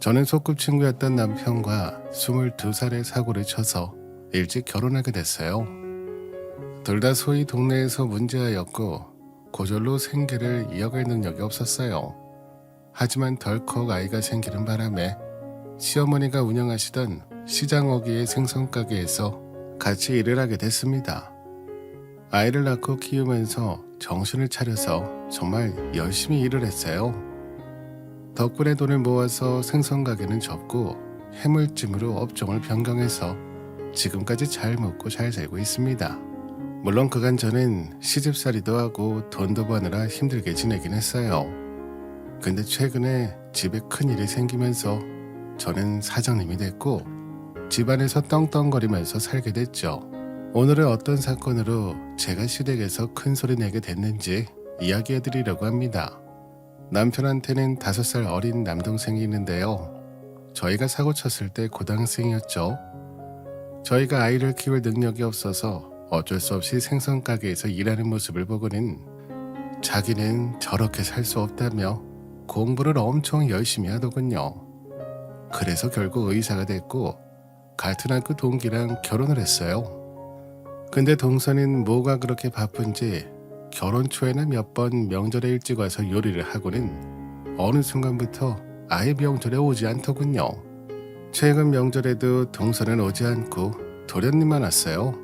저는 소꿉친구였던 남편과 22살의 사고를 쳐서 일찍 결혼하게 됐어요. 둘 다 소위 동네에서 문제아였고 고졸로 생계를 이어갈 능력이 없었어요. 하지만 덜컥 아이가 생기는 바람에 시어머니가 운영하시던 시장 어귀의 생선 가게에서 같이 일을 하게 됐습니다. 아이를 낳고 키우면서 정신을 차려서 정말 열심히 일을 했어요. 덕분에 돈을 모아서 생선 가게는 접고 해물찜으로 업종을 변경해서 지금까지 잘 먹고 잘 살고 있습니다. 물론 그간 저는 시집살이도 하고 돈도 버느라 힘들게 지내긴 했어요. 근데 최근에 집에 큰 일이 생기면서 저는 사장님이 됐고 집안에서 떵떵거리면서 살게 됐죠. 오늘은 어떤 사건으로 제가 시댁에서 큰 소리 내게 됐는지 이야기해 드리려고 합니다. 남편한테는 다섯 살 어린 남동생이 있는데요. 저희가 사고 쳤을 때 고등학생이었죠. 저희가 아이를 키울 능력이 없어서 어쩔 수 없이 생선 가게에서 일하는 모습을 보고는 자기는 저렇게 살 수 없다며 공부를 엄청 열심히 하더군요. 그래서 결국 의사가 됐고 같은 학교 동기랑 결혼을 했어요. 근데 동서는 뭐가 그렇게 바쁜지 결혼 초에는 몇 번 명절에 일찍 와서 요리를 하고는 어느 순간부터 아예 명절에 오지 않더군요. 최근 명절에도 동서는 오지 않고 도련님만 왔어요.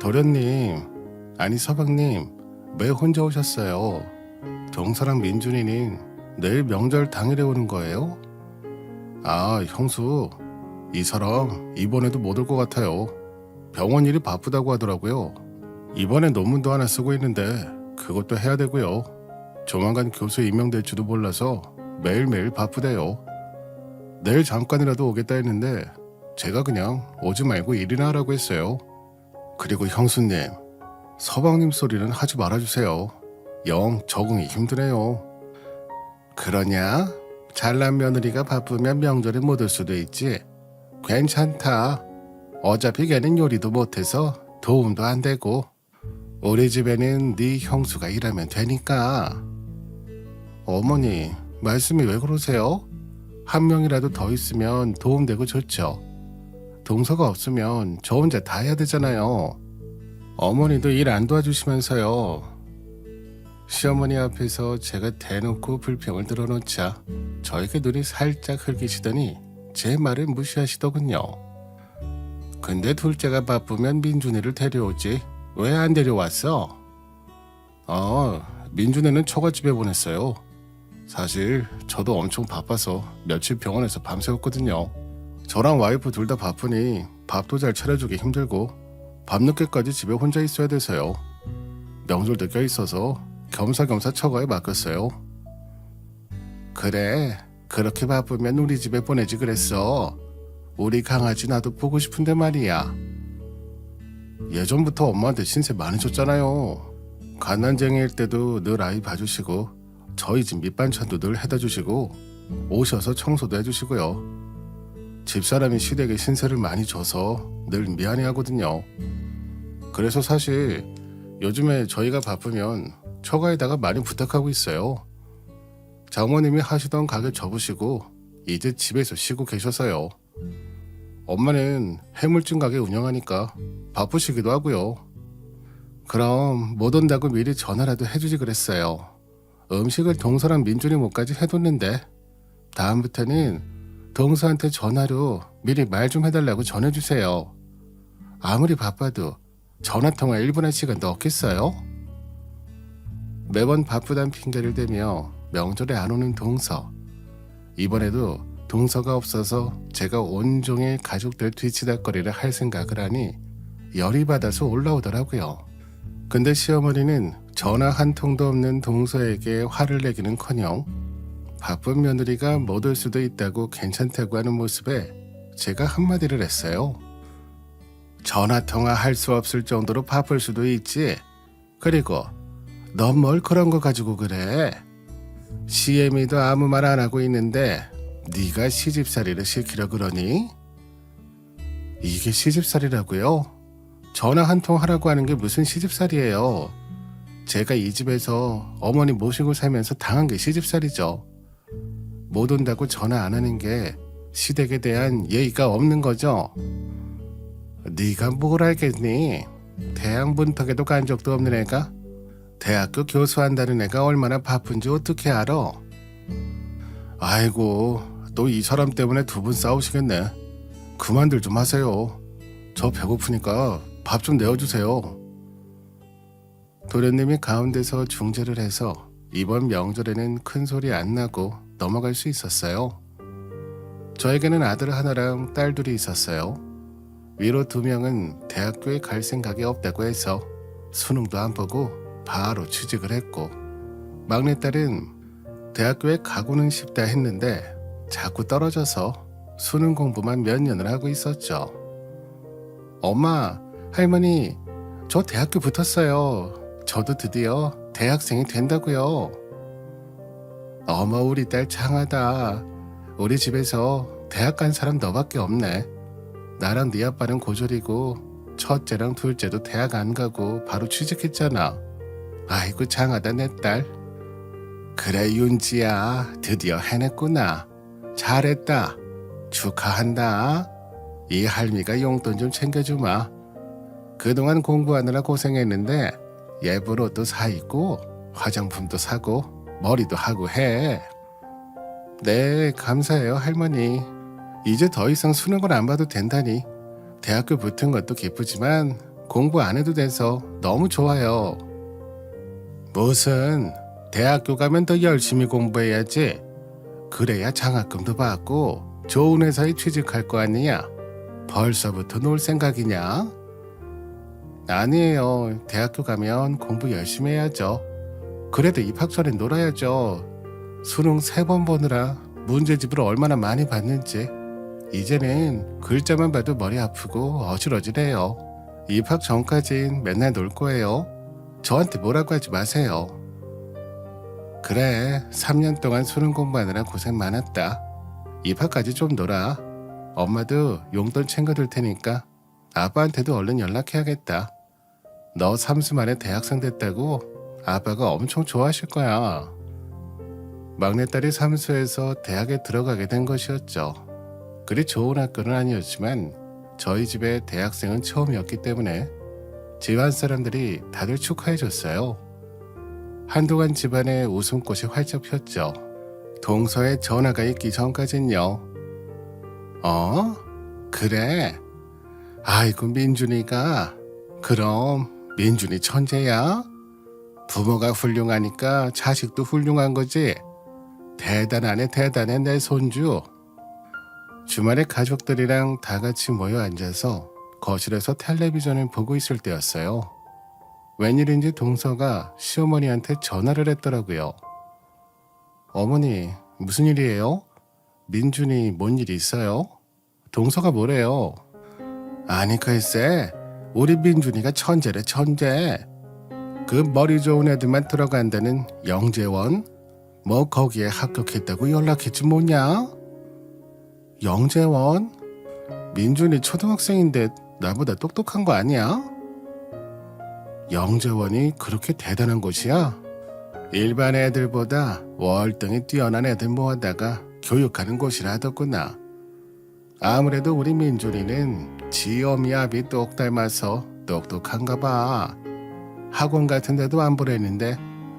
도련님, 아니 서방님, 왜 혼자 오셨어요? 동서랑 민준이는 내일 명절 당일에 오는 거예요? 아, 형수, 이 사람 이번에도 못 올 것 같아요. 병원 일이 바쁘다고 하더라고요. 이번에 논문도 하나 쓰고 있는데 그것도 해야 되고요. 조만간 교수 임명될지도 몰라서 매일매일 바쁘대요. 내일 잠깐이라도 오겠다 했는데 제가 그냥 오지 말고 일이나 하라고 했어요. 그리고 형수님, 서방님 소리는 하지 말아주세요. 영 적응이 힘드네요. 그러냐? 잘난 며느리가 바쁘면 명절에 못 올 수도 있지. 괜찮다. 어차피 걔는 요리도 못해서 도움도 안 되고 우리 집에는 네 형수가 일하면 되니까. 어머니, 말씀이 왜 그러세요? 한 명이라도 더 있으면 도움되고 좋죠. 동서가 없으면 저 혼자 다 해야 되잖아요. 어머니도 일 안 도와주시면서요. 시어머니 앞에서 제가 대놓고 불평을 들어놓자 저에게 눈이 살짝 흘기시더니 제 말을 무시하시더군요. 근데 둘째가 바쁘면 민준이를 데려오지 왜 안 데려왔어? 어, 민준이는 처갓집에 보냈어요. 사실 저도 엄청 바빠서 며칠 병원에서 밤새웠거든요. 저랑 와이프 둘 다 바쁘니 밥도 잘 차려주기 힘들고 밤늦게까지 집에 혼자 있어야 돼서요. 명절도 껴있어서 겸사겸사 처가에 맡겼어요. 그래, 그렇게 바쁘면 우리 집에 보내지 그랬어. 우리 강아지 나도 보고 싶은데 말이야. 예전부터 엄마한테 신세 많이 줬잖아요. 가난쟁이일 때도 늘 아이 봐주시고 저희 집 밑반찬도 늘 해다 주시고 오셔서 청소도 해주시고요. 집사람이 시댁에 신세를 많이 져서 늘 미안해하거든요. 그래서 사실 요즘에 저희가 바쁘면 처가에다가 많이 부탁하고 있어요. 장모님이 하시던 가게 접으시고 이제 집에서 쉬고 계셔서요. 엄마는 해물찜 가게 운영하니까 바쁘시기도 하고요. 그럼 못 온다고 미리 전화라도 해주지 그랬어요. 음식을 동서랑 민준이 못까지 해뒀는데 다음부터는 동서한테 전화로 미리 말 좀 해달라고 전해주세요. 아무리 바빠도 전화 통화 1분의 시간도 없겠어요? 매번 바쁘단 핑계를 대며 명절에 안 오는 동서. 이번에도 동서가 없어서 제가 온종일 가족들 뒤치다거리를 할 생각을 하니 열이 받아서 올라오더라고요. 근데 시어머니는 전화 한 통도 없는 동서에게 화를 내기는커녕 바쁜 며느리가 못 올 수도 있다고 괜찮다고 하는 모습에 제가 한마디를 했어요. 전화 통화 할 수 없을 정도로 바쁠 수도 있지. 그리고 넌 뭘 그런 거 가지고 그래? 시애미도 아무 말 안 하고 있는데 네가 시집살이를 시키려 그러니? 이게 시집살이라고요? 전화 한 통 하라고 하는 게 무슨 시집살이에요? 제가 이 집에서 어머니 모시고 살면서 당한 게 시집살이죠. 못 온다고 전화 안 하는 게 시댁에 대한 예의가 없는 거죠. 네가 뭘 알겠니? 대학 문턱에도 간 적도 없는 애가 대학교 교수한다는 애가 얼마나 바쁜지 어떻게 알아? 아이고 또 이 사람 때문에 두 분 싸우시겠네. 그만들 좀 하세요. 저 배고프니까 밥 좀 내어주세요. 도련님이 가운데서 중재를 해서 이번 명절에는 큰 소리 안 나고 넘어갈 수 있었어요. 저에게는 아들 하나랑 딸 둘이 있었어요. 위로 두 명은 대학교에 갈 생각이 없다고 해서 수능도 안 보고 바로 취직을 했고 막내딸은 대학교에 가고는 싶다 했는데 자꾸 떨어져서 수능 공부만 몇 년을 하고 있었죠. 엄마, 할머니, 저 대학교 붙었어요. 저도 드디어 대학생이 된다고요. 어머, 우리 딸 장하다. 우리 집에서 대학 간 사람 너밖에 없네. 나랑 네 아빠는 고졸이고 첫째랑 둘째도 대학 안 가고 바로 취직했잖아. 아이고 장하다 내 딸. 그래 윤지야 드디어 해냈구나. 잘했다. 축하한다. 이 할미가 용돈 좀 챙겨주마. 그동안 공부하느라 고생했는데 예쁜 옷도 사 입고 화장품도 사고 머리도 하고 해. 네 감사해요 할머니. 이제 더 이상 수능을 안 봐도 된다니 대학교 붙은 것도 기쁘지만 공부 안 해도 돼서 너무 좋아요. 무슨 대학교 가면 더 열심히 공부해야지. 그래야 장학금도 받고 좋은 회사에 취직할 거 아니냐. 벌써부터 놀 생각이냐? 아니에요. 대학교 가면 공부 열심히 해야죠. 그래도 입학 전에 놀아야죠. 수능 세 번 보느라 문제집을 얼마나 많이 봤는지. 이제는 글자만 봐도 머리 아프고 어질어질해요. 입학 전까진 맨날 놀 거예요. 저한테 뭐라고 하지 마세요. 그래, 3년 동안 수능 공부하느라 고생 많았다. 입학까지 좀 놀아. 엄마도 용돈 챙겨둘 테니까 아빠한테도 얼른 연락해야겠다. 너 삼수 만에 대학생 됐다고 아빠가 엄청 좋아하실 거야. 막내딸이 삼수에서 대학에 들어가게 된 것이었죠. 그리 좋은 학교는 아니었지만 저희 집에 대학생은 처음이었기 때문에 집안 사람들이 다들 축하해줬어요. 한동안 집안에 웃음꽃이 활짝 폈죠. 동서에 전화가 있기 전까진요. 어? 그래? 아이고 민준이가 그럼 민준이 천재야? 부모가 훌륭하니까 자식도 훌륭한 거지. 대단하네 대단해 내 손주. 주말에 가족들이랑 다 같이 모여 앉아서 거실에서 텔레비전을 보고 있을 때였어요. 웬일인지 동서가 시어머니한테 전화를 했더라고요. 어머니, 무슨 일이에요? 민준이 뭔 일이 있어요? 동서가 뭐래요? 아니 글쎄, 우리 민준이가 천재래 천재. 그 머리 좋은 애들만 들어간다는 영재원? 뭐 거기에 합격했다고 연락했지 뭐냐? 영재원? 민준이 초등학생인데 나보다 똑똑한 거 아니야? 영재원이 그렇게 대단한 곳이야? 일반 애들보다 월등히 뛰어난 애들 모아다가 교육하는 곳이라 하더구나. 아무래도 우리 민준이는 지엄이압이 똑 닮아서 똑똑한가 봐. 학원 같은 데도 안 보냈는데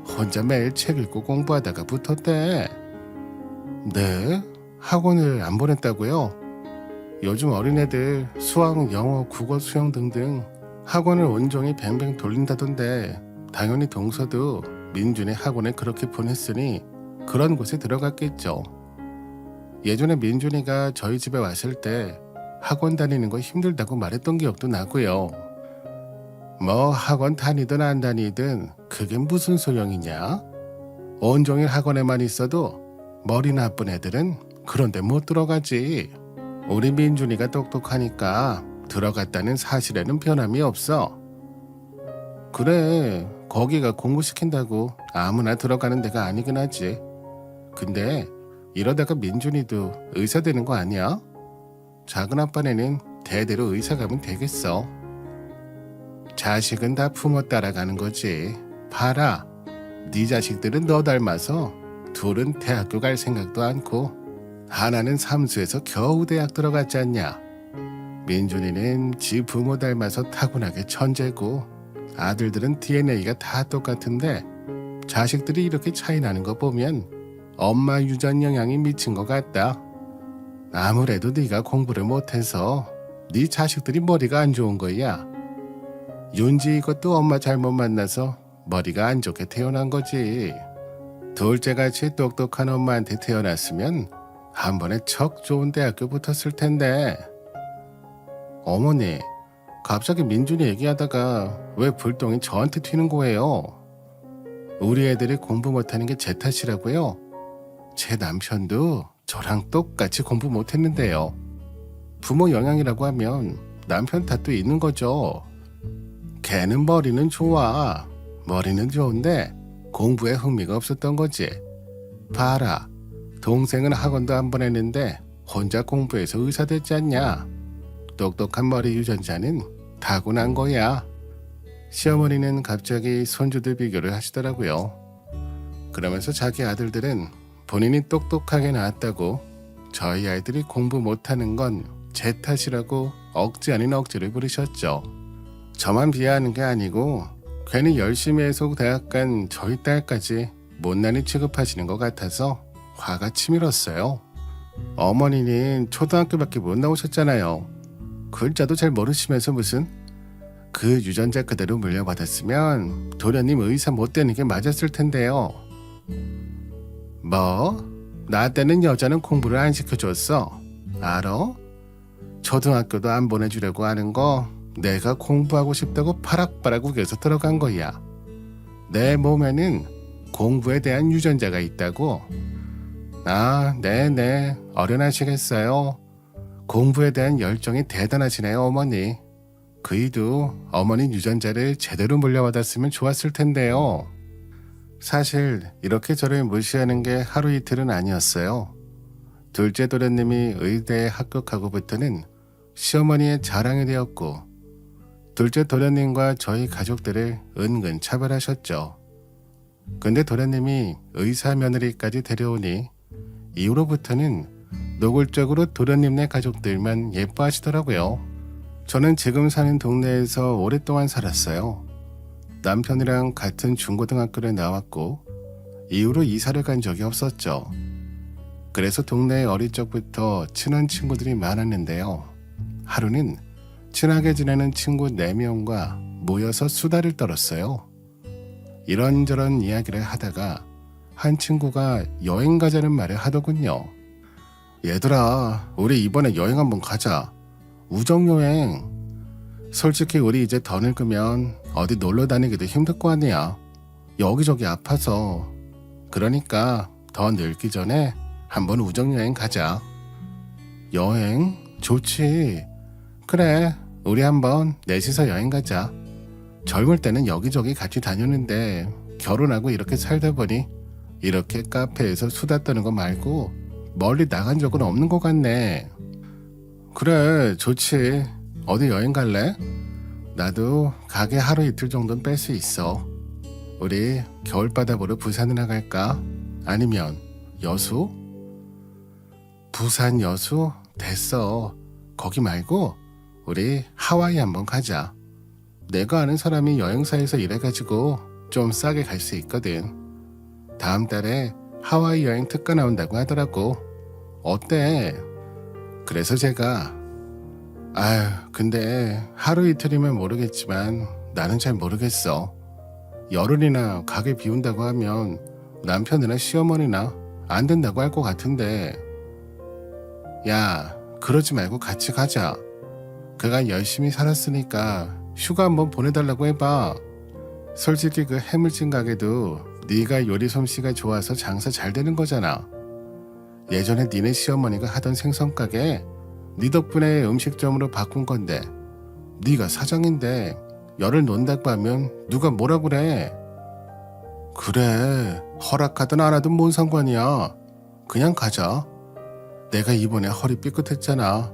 혼자 매일 책 읽고 공부하다가 붙었대. 네? 학원을 안 보냈다고요? 요즘 어린애들 수학, 영어, 국어, 수영 등등 학원을 온종일 뱅뱅 돌린다던데 당연히 동서도 민준의 학원에 그렇게 보냈으니 그런 곳에 들어갔겠죠. 예전에 민준이가 저희 집에 왔을 때 학원 다니는 거 힘들다고 말했던 기억도 나고요. 뭐 학원 다니든 안 다니든 그게 무슨 소용이냐? 온종일 학원에만 있어도 머리 나쁜 애들은 그런데 못 들어가지. 우리 민준이가 똑똑하니까 들어갔다는 사실에는 변함이 없어. 그래, 거기가 공부시킨다고 아무나 들어가는 데가 아니긴 하지. 근데 이러다가 민준이도 의사 되는 거 아니야? 작은 아빠네는 대대로 의사 가면 되겠어. 자식은 다 부모 따라가는 거지. 봐라, 네 자식들은 너 닮아서 둘은 대학교 갈 생각도 않고 하나는 삼수에서 겨우 대학 들어갔지 않냐. 민준이는 지 부모 닮아서 타고나게 천재고 아들들은 DNA가 다 똑같은데 자식들이 이렇게 차이 나는 거 보면 엄마 유전 영향이 미친 것 같다. 아무래도 네가 공부를 못해서 네 자식들이 머리가 안 좋은 거야. 윤지 이것도 엄마 잘못 만나서 머리가 안 좋게 태어난 거지. 둘째같이 똑똑한 엄마한테 태어났으면 한 번에 척 좋은 대학교 붙었을 텐데. 어머니, 갑자기 민준이 얘기하다가 왜 불똥이 저한테 튀는 거예요? 우리 애들이 공부 못하는 게 제 탓이라고요? 제 남편도 저랑 똑같이 공부 못했는데요. 부모 영향이라고 하면 남편 탓도 있는 거죠. 걔는 머리는 좋아. 머리는 좋은데 공부에 흥미가 없었던 거지. 봐라. 동생은 학원도 안 보냈는데 혼자 공부해서 의사 됐지 않냐. 똑똑한 머리 유전자는 타고난 거야. 시어머니는 갑자기 손주들 비교를 하시더라고요. 그러면서 자기 아들들은 본인이 똑똑하게 낳았다고 저희 아이들이 공부 못하는 건 제 탓이라고 억지 아닌 억지를 부리셨죠. 저만 비하하는 게 아니고 괜히 열심히 해서 대학 간 저희 딸까지 못난이 취급하시는 것 같아서 화가 치밀었어요. 어머니는 초등학교밖에 못 나오셨잖아요. 글자도 잘 모르시면서 무슨 그 유전자 그대로 물려받았으면 도련님 의사 못 되는 게 맞았을 텐데요. 뭐? 나 때는 여자는 공부를 안 시켜줬어. 알아? 초등학교도 안 보내주려고 하는 거 내가 공부하고 싶다고 파락파락 우겨서 들어간 거야. 내 몸에는 공부에 대한 유전자가 있다고. 아, 네네. 어련하시겠어요. 공부에 대한 열정이 대단하시네요, 어머니. 그이도 어머니 유전자를 제대로 물려받았으면 좋았을 텐데요. 사실 이렇게 저를 무시하는 게 하루 이틀은 아니었어요. 둘째 도련님이 의대에 합격하고부터는 시어머니의 자랑이 되었고 둘째 도련님과 저희 가족들을 은근 차별하셨죠. 근데 도련님이 의사 며느리까지 데려오니 이후로부터는 노골적으로 도련님네 가족들만 예뻐하시더라고요. 저는 지금 사는 동네에서 오랫동안 살았어요. 남편이랑 같은 중고등학교를 나왔고 이후로 이사를 간 적이 없었죠. 그래서 동네에 어릴 적부터 친한 친구들이 많았는데요. 하루는 친하게 지내는 친구 4명과 모여서 수다를 떨었어요. 이런저런 이야기를 하다가 한 친구가 여행 가자는 말을 하더군요. 얘들아, 우리 이번에 여행 한번 가자. 우정여행. 솔직히 우리 이제 더 늙으면 어디 놀러 다니기도 힘들 거 아니야. 여기저기 아파서. 그러니까 더 늙기 전에 한번 우정여행 가자. 여행? 좋지. 그래, 우리 한번 넷이서 여행 가자. 젊을 때는 여기저기 같이 다녔는데 결혼하고 이렇게 살다 보니 이렇게 카페에서 수다 떠는 거 말고 멀리 나간 적은 없는 것 같네. 그래, 좋지. 어디 여행 갈래? 나도 가게 하루 이틀 정도는 뺄 수 있어. 우리 겨울바다 보러 부산이나 갈까? 아니면 여수? 부산 여수? 됐어. 거기 말고 우리 하와이 한번 가자. 내가 아는 사람이 여행사에서 일해가지고 좀 싸게 갈 수 있거든. 다음 달에 하와이 여행 특가 나온다고 하더라고. 어때? 그래서 제가 아휴 근데 하루 이틀이면 모르겠지만 나는 잘 모르겠어. 열흘이나 가게 비운다고 하면 남편이나 시어머니나 안 된다고 할 것 같은데 야 그러지 말고 같이 가자. 그가 열심히 살았으니까 휴가 한번 보내달라고 해봐. 솔직히 그 해물찜 가게도 네가 요리 솜씨가 좋아서 장사 잘 되는 거잖아. 예전에 니네 시어머니가 하던 생선 가게 네 덕분에 음식점으로 바꾼 건데 네가 사장인데 열을 논다고 하면 누가 뭐라 그래? 그래 허락하든 안 하든 뭔 상관이야. 그냥 가자. 내가 이번에 허리 삐끗했잖아.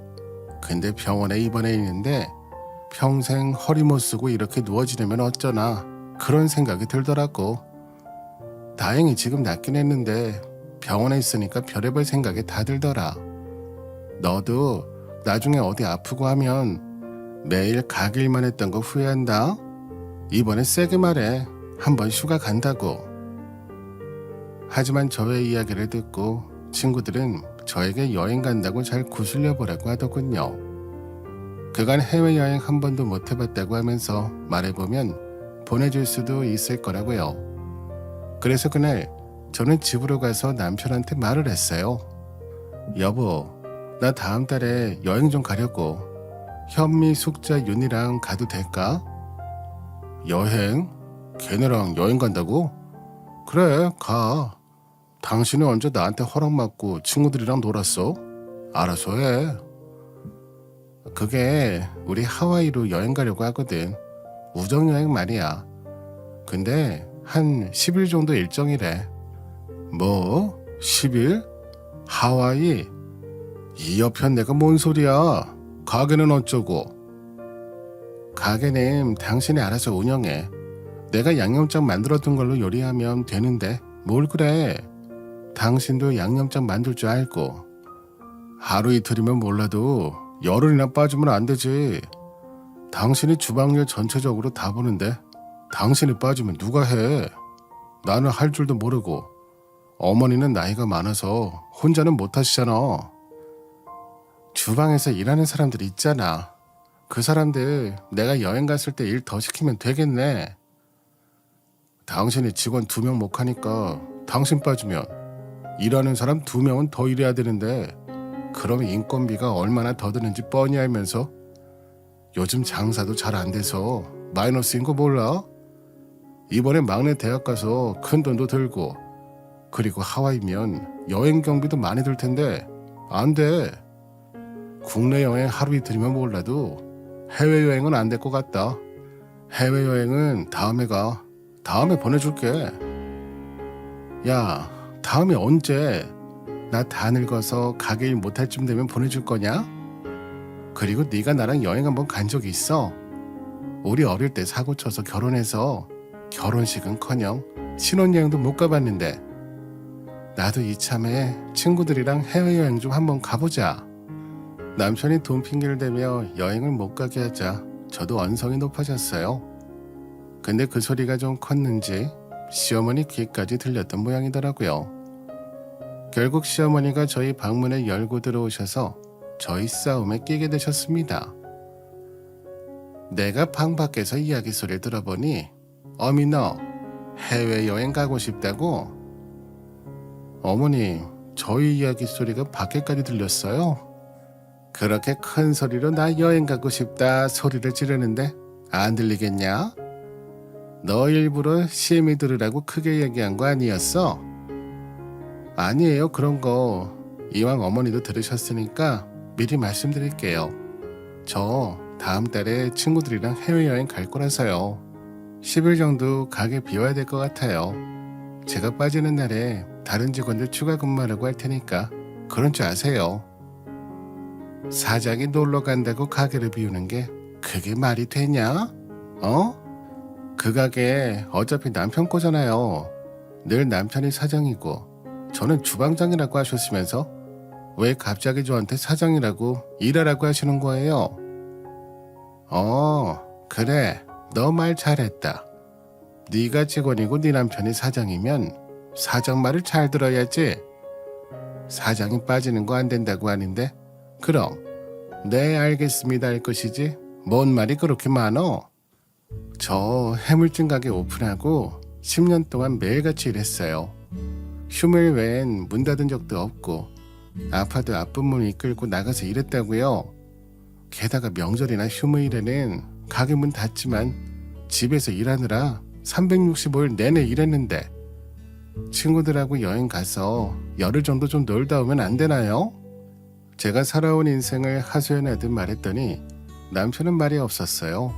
근데 병원에 입원해 있는데 평생 허리 못 쓰고 이렇게 누워지려면 어쩌나 그런 생각이 들더라고. 다행히 지금 낫긴 했는데 병원에 있으니까 별의별 생각이 다 들더라. 너도 나중에 어디 아프고 하면 매일 가길만 했던 거 후회한다. 이번에 세게 말해. 한번 휴가 간다고. 하지만 저의 이야기를 듣고 친구들은 저에게 여행 간다고 잘 구슬려 보라고 하더군요. 그간 해외여행 한 번도 못 해봤다고 하면서 말해보면 보내줄 수도 있을 거라고요. 그래서 그날 저는 집으로 가서 남편한테 말을 했어요. 여보, 나 다음 달에 여행 좀 가려고. 현미, 숙자, 윤이랑 가도 될까? 여행? 걔네랑 여행 간다고? 그래, 가. 당신은 언제 나한테 허락받고 친구들이랑 놀았어? 알아서 해. 그게 우리 하와이로 여행 가려고 하거든. 우정여행 말이야. 근데 한 10일 정도 일정이래. 뭐? 10일? 하와이? 이 옆엔 내가 뭔 소리야? 가게는 어쩌고? 가게는 당신이 알아서 운영해. 내가 양념장 만들어둔 걸로 요리하면 되는데 뭘 그래? 당신도 양념장 만들 줄 알고 하루 이틀이면 몰라도 열흘이나 빠지면 안 되지. 당신이 주방일 전체적으로 다 보는데 당신이 빠지면 누가 해? 나는 할 줄도 모르고 어머니는 나이가 많아서 혼자는 못 하시잖아. 주방에서 일하는 사람들 있잖아. 그 사람들 내가 여행 갔을 때 일 더 시키면 되겠네. 당신이 직원 두 명 못 하니까 당신 빠지면 일하는 사람 두 명은 더 일해야 되는데 그럼 인건비가 얼마나 더 드는지 뻔히 알면서 요즘 장사도 잘 안 돼서 마이너스인 거 몰라? 이번에 막내 대학 가서 큰 돈도 들고 그리고 하와이면 여행 경비도 많이 들 텐데 안 돼. 국내 여행 하루 이틀이면 몰라도 해외 여행은 안 될 것 같다. 해외 여행은 다음에 가. 다음에 보내줄게. 야, 다음에 언제? 나 다 늙어서 가게 일 못할 쯤 되면 보내줄 거냐? 그리고 네가 나랑 여행 한번 간 적이 있어. 우리 어릴 때 사고 쳐서 결혼해서 결혼식은커녕 신혼여행도 못 가봤는데 나도 이참에 친구들이랑 해외여행 좀 한번 가보자. 남편이 돈 핑계를 대며 여행을 못 가게 하자 저도 언성이 높아졌어요. 근데 그 소리가 좀 컸는지 시어머니 귀까지 들렸던 모양이더라고요. 결국 시어머니가 저희 방문을 열고 들어오셔서 저희 싸움에 끼게 되셨습니다. 내가 방 밖에서 이야기 소리를 들어보니 어미 너 해외여행 가고 싶다고? 어머니 저희 이야기 소리가 밖에까지 들렸어요. 그렇게 큰 소리로 나 여행 가고 싶다 소리를 지르는데 안 들리겠냐? 너 일부러 시엠이 들으라고 크게 얘기한 거 아니었어? 아니에요 그런 거 이왕 어머니도 들으셨으니까 미리 말씀드릴게요. 저 다음 달에 친구들이랑 해외여행 갈 거라서요. 10일 정도 가게 비워야 될 것 같아요. 제가 빠지는 날에 다른 직원들 추가 근무하라고 할 테니까 그런 줄 아세요. 사장이 놀러 간다고 가게를 비우는 게 그게 말이 되냐? 어? 그 가게 어차피 남편 거잖아요. 늘 남편이 사장이고 저는 주방장이라고 하셨으면서 왜 갑자기 저한테 사장이라고 일하라고 하시는 거예요? 어, 그래. 너 말 잘했다. 네가 직원이고 네 남편이 사장이면 사장 말을 잘 들어야지. 사장이 빠지는 거 안 된다고 하는데 그럼 네 알겠습니다 할 것이지 뭔 말이 그렇게 많어? 저 해물찜 가게 오픈하고 10년 동안 매일같이 일했어요. 휴무일 외엔 문 닫은 적도 없고 아파도 아픈 몸 이끌고 나가서 일했다고요. 게다가 명절이나 휴무일에는 가게 문 닫지만 집에서 일하느라 365일 내내 일했는데 친구들하고 여행 가서 열흘 정도 좀 놀다 오면 안 되나요? 제가 살아온 인생을 하소연하듯 말했더니 남편은 말이 없었어요.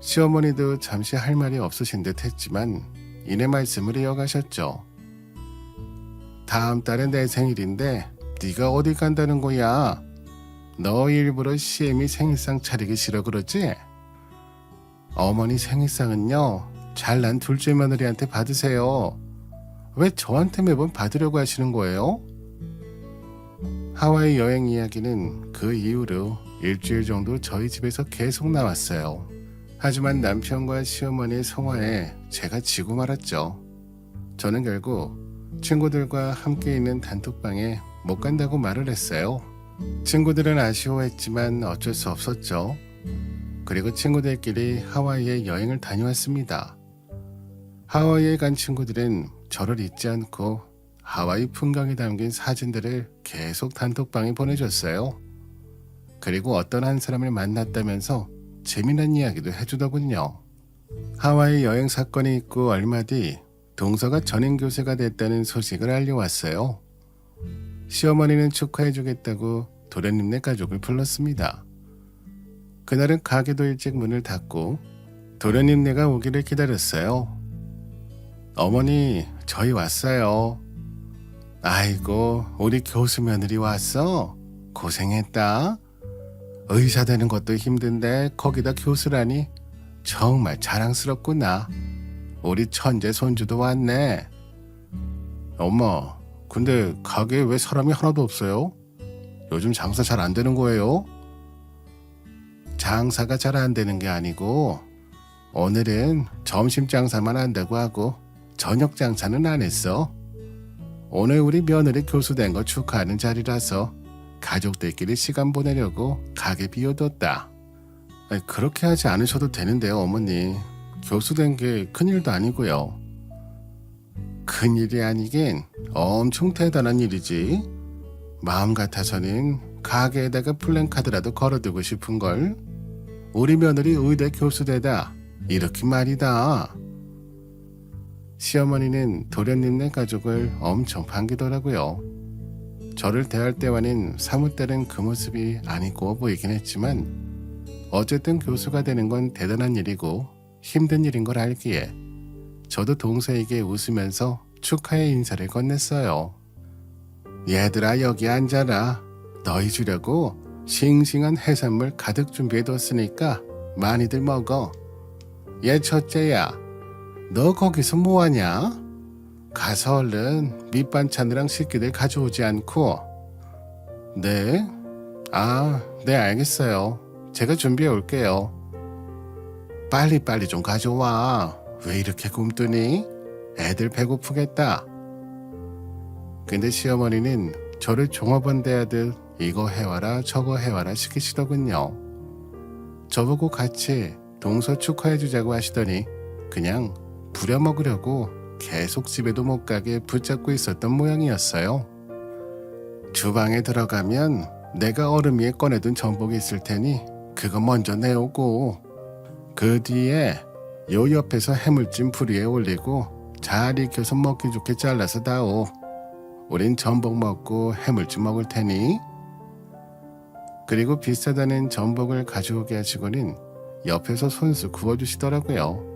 시어머니도 잠시 할 말이 없으신 듯 했지만 이내 말씀을 이어가셨죠. 다음 달에 내 생일인데 네가 어디 간다는 거야? 너 일부러 시엠이 생일상 차리기 싫어 그러지? 어머니 생일상은요 잘난 둘째 며느리한테 받으세요. 왜 저한테 매번 받으려고 하시는 거예요? 하와이 여행 이야기는 그 이후로 일주일 정도 저희 집에서 계속 나왔어요. 하지만 남편과 시어머니의 성화에 제가 지고 말았죠. 저는 결국 친구들과 함께 있는 단톡방에 못 간다고 말을 했어요. 친구들은 아쉬워했지만 어쩔 수 없었죠. 그리고 친구들끼리 하와이에 여행을 다녀왔습니다. 하와이에 간 친구들은 저를 잊지 않고 하와이 풍경이 담긴 사진들을 계속 단톡방에 보내줬어요. 그리고 어떤 한 사람을 만났다면서 재미난 이야기도 해주더군요. 하와이 여행 사건이 있고 얼마 뒤 동서가 전임 교수가 됐다는 소식을 알려왔어요. 시어머니는 축하해주겠다고 도련님네 가족을 불렀습니다. 그날은 가게도 일찍 문을 닫고 도련님네가 오기를 기다렸어요. 어머니, 저희 왔어요. 아이고, 우리 교수 며느리 왔어? 고생했다. 의사 되는 것도 힘든데 거기다 교수라니 정말 자랑스럽구나. 우리 천재 손주도 왔네. 엄마, 근데 가게에 왜 사람이 하나도 없어요? 요즘 장사 잘 안 되는 거예요? 장사가 잘 안 되는 게 아니고 오늘은 점심 장사만 한다고 하고 저녁 장사는 안 했어. 오늘 우리 며느리 교수 된 거 축하하는 자리라서 가족들끼리 시간 보내려고 가게 비워뒀다. 그렇게 하지 않으셔도 되는데요, 어머니. 교수 된 게 큰일도 아니고요. 큰일이 아니긴 엄청 대단한 일이지. 마음 같아서는 가게에다가 플랜카드라도 걸어두고 싶은 걸. 우리 며느리 의대 교수되다. 이렇게 말이다. 시어머니는 도련님네 가족을 엄청 반기더라고요. 저를 대할 때와는 사뭇 다른 그 모습이 아니고 보이긴 했지만 어쨌든 교수가 되는 건 대단한 일이고 힘든 일인 걸 알기에 저도 동서에게 웃으면서 축하의 인사를 건넸어요. 얘들아 여기 앉아라. 너희 주려고 싱싱한 해산물 가득 준비해뒀으니까 많이들 먹어. 얘 첫째야, 너 거기서 뭐하냐? 가서 얼른 밑반찬이랑 식기들 가져오지 않고. 네? 아, 네 알겠어요. 제가 준비해 올게요. 빨리빨리 좀 가져와. 왜 이렇게 굶더니? 애들 배고프겠다. 근데 시어머니는 저를 종업원 대하듯 이거 해와라 저거 해와라 시키시더군요. 저보고 같이 동서 축하해주자고 하시더니 그냥 부려먹으려고 계속 집에도 못 가게 붙잡고 있었던 모양이었어요. 주방에 들어가면 내가 얼음 위에 꺼내둔 전복이 있을 테니 그거 먼저 내오고 그 뒤에 요 옆에서 해물찜 불 위에 올리고 잘 익혀서 먹기 좋게 잘라서 다오. 우린 전복 먹고 해물찜 먹을 테니. 그리고 비싸다는 전복을 가져오게 하시고는 옆에서 손수 구워주시더라고요.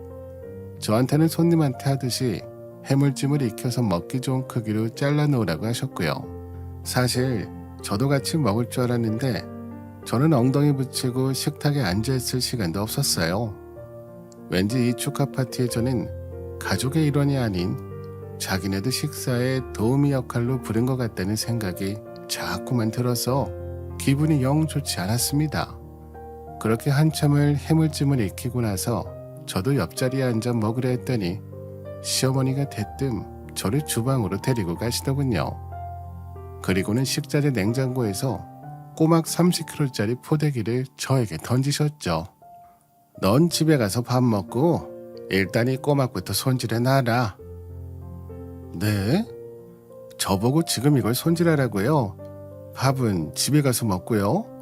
저한테는 손님한테 하듯이 해물찜을 익혀서 먹기 좋은 크기로 잘라 놓으라고 하셨고요. 사실 저도 같이 먹을 줄 알았는데 저는 엉덩이 붙이고 식탁에 앉아있을 시간도 없었어요. 왠지 이 축하 파티에 저는 가족의 일원이 아닌 자기네들 식사에 도우미 역할로 부른 것 같다는 생각이 자꾸만 들어서 기분이 영 좋지 않았습니다. 그렇게 한참을 해물찜을 익히고 나서 저도 옆자리에 앉아 먹으려 했더니 시어머니가 대뜸 저를 주방으로 데리고 가시더군요. 그리고는 식자재 냉장고에서 꼬막 30kg짜리 포대기를 저에게 던지셨죠. 넌 집에 가서 밥 먹고 일단 이 꼬막부터 손질해 놔라. 네? 저보고 지금 이걸 손질하라고요? 밥은 집에 가서 먹고요.